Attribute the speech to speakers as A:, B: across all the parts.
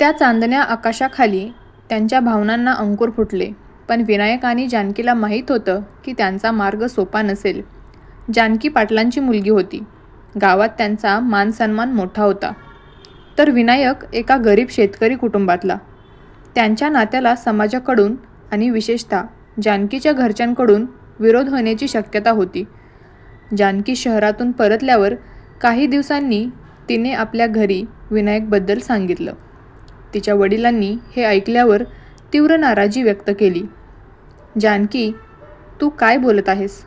A: त्या चांदण्या आकाशाखाली त्यांच्या भावनांना अंकुर फुटले. पण विनायक आणि जानकीला माहीत होतं की त्यांचा मार्ग सोपा नसेल. जानकी पाटलांची मुलगी होती. गावात त्यांचा मानसन्मान मोठा होता. तर विनायक एका गरीब शेतकरी कुटुंबातला. त्यांच्या नात्याला समाजाकडून आणि विशेषतः जानकीच्या घरच्यांकडून विरोध होण्याची शक्यता होती. जानकी शहरातून परतल्यावर काही दिवसांनी तिने आपल्या घरी विनायकबद्दल सांगितलं. तिच्या वडिलांनी हे ऐकल्यावर तीव्र नाराजी व्यक्त केली. जानकी तू काय बोलत आहेस?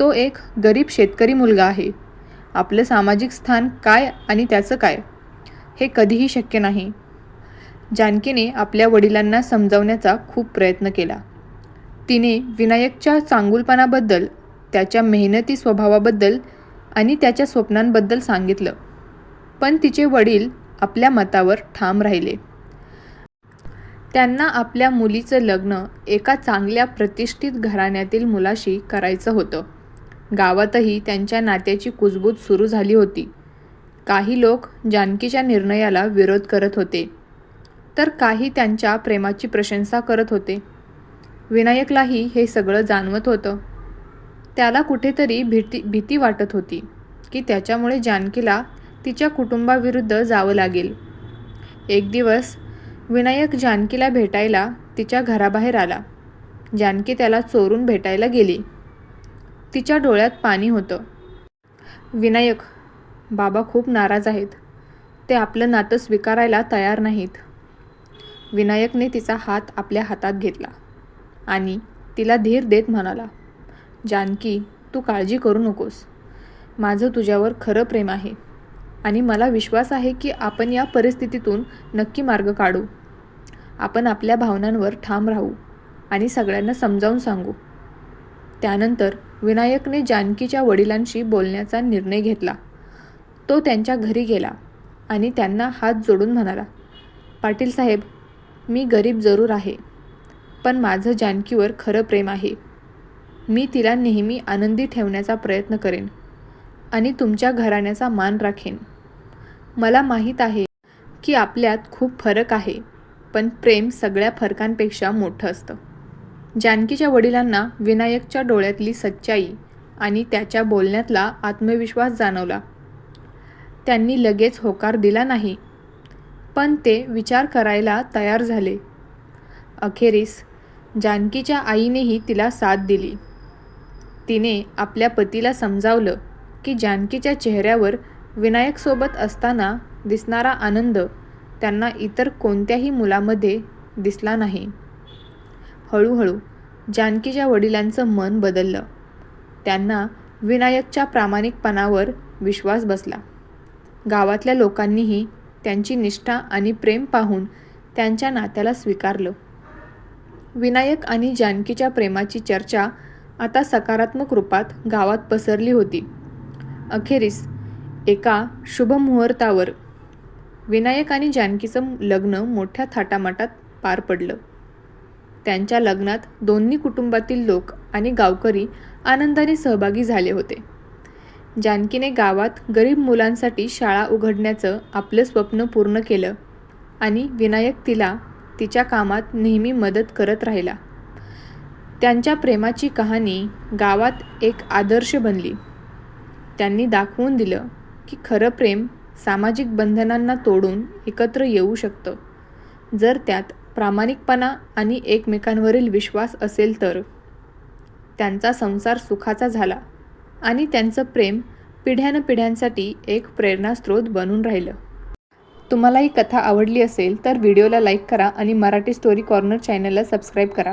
A: तो एक गरीब शेतकरी मुलगा आहे. आपलं सामाजिक स्थान काय आणि त्याचं काय? हे कधीही शक्य नाही. जानकीने आपल्या वडिलांना समजावण्याचा खूप प्रयत्न केला. तिने विनायकच्या चांगुलपणाबद्दल त्याच्या मेहनती स्वभावाबद्दल आणि त्याच्या स्वप्नांबद्दल सांगितलं. पण तिचे वडील आपल्या मतावर ठाम राहिले. त्यांना आपल्या मुलीचं लग्न एका चांगल्या प्रतिष्ठित घराण्यातील मुलाशी करायचं होतं. गावातही त्यांच्या नात्याची कुजबूज सुरू झाली होती. काही लोक जानकीच्या निर्णयाला विरोध करत होते. तर काही त्यांच्या प्रेमाची प्रशंसा करत होते. विनायकलाही हे सगळं जाणवत होतं. त्याला कुठेतरी भीती भीती वाटत होती की त्याच्यामुळे जानकीला तिच्या कुटुंबाविरुद्ध जावं लागेल. एक दिवस विनायक जानकीला भेटायला तिच्या घराबाहेर आला. जानकी त्याला चोरून भेटायला गेली. तिच्या डोळ्यात पाणी होतं. विनायक बाबा खूप नाराज आहेत. ते आपलं नातं स्वीकारायला तयार नाहीत. विनायकने तिचा हात आपल्या हातात घेतला आणि तिला धीर देत म्हणाला जानकी तू काळजी करू नकोस. माझं तुझ्यावर खरं प्रेम आहे. आणि मला विश्वास आहे की आपण या परिस्थितीतून नक्की मार्ग काढू. आपण आपल्या भावनांवर ठाम राहू आणि सगळ्यांना समजावून सांगू. त्यानंतर विनायकने जानकीच्या वडिलांशी बोलण्याचा निर्णय घेतला. तो त्यांच्या घरी गेला आणि त्यांना हात जोडून म्हणाला पाटील साहेब मी गरीब जरूर आहे पण माझं जानकीवर खरं प्रेम आहे. मी तिला नेहमी आनंदी ठेवण्याचा प्रयत्न करेन आणि तुमच्या घराण्याचा मान राखेन. मला माहीत आहे की आपल्यात खूप फरक आहे पण प्रेम सगळ्या फरकांपेक्षा मोठं असतं. जानकीच्या वडिलांना विनायकच्या डोळ्यातली सच्चाई आणि त्याच्या बोलण्यातला आत्मविश्वास जाणवला. त्यांनी लगेच होकार दिला नाही पण ते विचार करायला तयार झाले. अखेरीस जानकीच्या आईनेही तिला साथ दिली. तिने आपल्या पतीला समजावलं की जानकीच्या चेहऱ्यावर विनायकसोबत असताना दिसणारा आनंद त्यांना इतर कोणत्याही मुलामध्ये दिसला नाही. हळूहळू जानकीच्या वडिलांचं मन बदललं. त्यांना विनायकच्या प्रामाणिकपणावर विश्वास बसला. गावातल्या लोकांनीही त्यांची निष्ठा आणि प्रेम पाहून त्यांच्या नात्याला स्वीकारलं. विनायक आणि जानकीच्या प्रेमाची चर्चा आता सकारात्मक रूपात गावात पसरली होती. अखेरीस एका शुभमुहूर्तावर विनायक आणि जानकीचं लग्न मोठ्या थाटामाटात पार पडलं. त्यांच्या लग्नात दोन्ही कुटुंबातील लोक आणि गावकरी आनंदाने सहभागी झाले होते. जानकीने गावात गरीब मुलांसाठी शाळा उघडण्याचं आपलं स्वप्न पूर्ण केलं आणि विनायक तिला तिच्या कामात नेहमी मदत करत राहिला. त्यांच्या प्रेमाची कहाणी गावात एक आदर्श बनली. त्यांनी दाखवून दिलं की खरं प्रेम सामाजिक बंधनांना तोडून एकत्र येऊ शकतं. जर त्यात प्रामाणिकपणा आणि एकमेकांवरील विश्वास असेल तर. त्यांचा संसार सुखाचा झाला आणि त्यांचं प्रेम पिढ्यानपिढ्यांसाठी एक प्रेरणास्रोत बनून राहिलं. तुम्हाला ही कथा आवडली असेल तर व्हिडिओला लाईक करा आणि मराठी स्टोरी कॉर्नर चॅनलला सबस्क्राईब करा.